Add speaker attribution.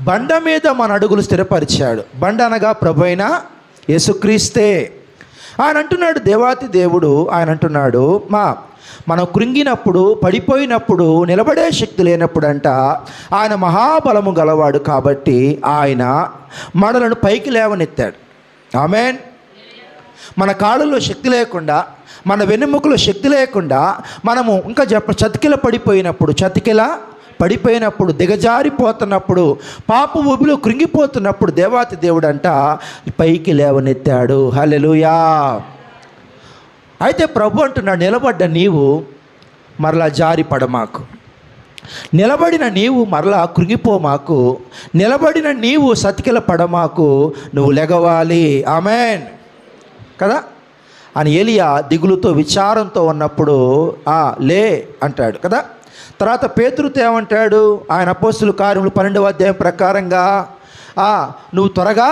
Speaker 1: బండ మీద మన అడుగులు స్థిరపరిచాడు. బండ అనగా ప్రభు అయిన యేసుక్రీస్తే. ఆయన అంటున్నాడు దేవాతి దేవుడు ఆయన అంటున్నాడు మా మనం కృంగినప్పుడు పడిపోయినప్పుడు నిలబడే శక్తి లేనప్పుడు అంట ఆయన మహాబలము గలవాడు కాబట్టి ఆయన మనలను పైకి లేవనెత్తాడు. ఆమెన్. మన కాళ్ళలో శక్తి లేకుండా మన వెన్నెముకలో శక్తి లేకుండా మనము ఇంకా చెప్ప చతికిల పడిపోయినప్పుడు చతికిల పడిపోయినప్పుడు దిగజారిపోతున్నప్పుడు పాప ఊబిలో కృంగిపోతున్నప్పుడు దేవాతి దేవుడు అంట పైకి లేవనెత్తాడు. హలెలుయా అయితే ప్రభు అంటున్నాడు నిలబడ్డ నీవు మరలా జారి పడమాకు నిలబడిన నీవు మరలా కృంగిపో మాకు. నిలబడిన నీవు సతికిల పడమాకు నువ్వు లెగవాలి. ఆమెన్. కదా? అని ఏలియా దిగులుతో విచారంతో ఉన్నప్పుడు ఆ లే అంటాడు. కదా? తర్వాత పేతురుతో ఏమంటాడు? ఆయన అపోస్తుల కార్యములు పన్నెండవ అధ్యాయం ప్రకారంగా నువ్వు త్వరగా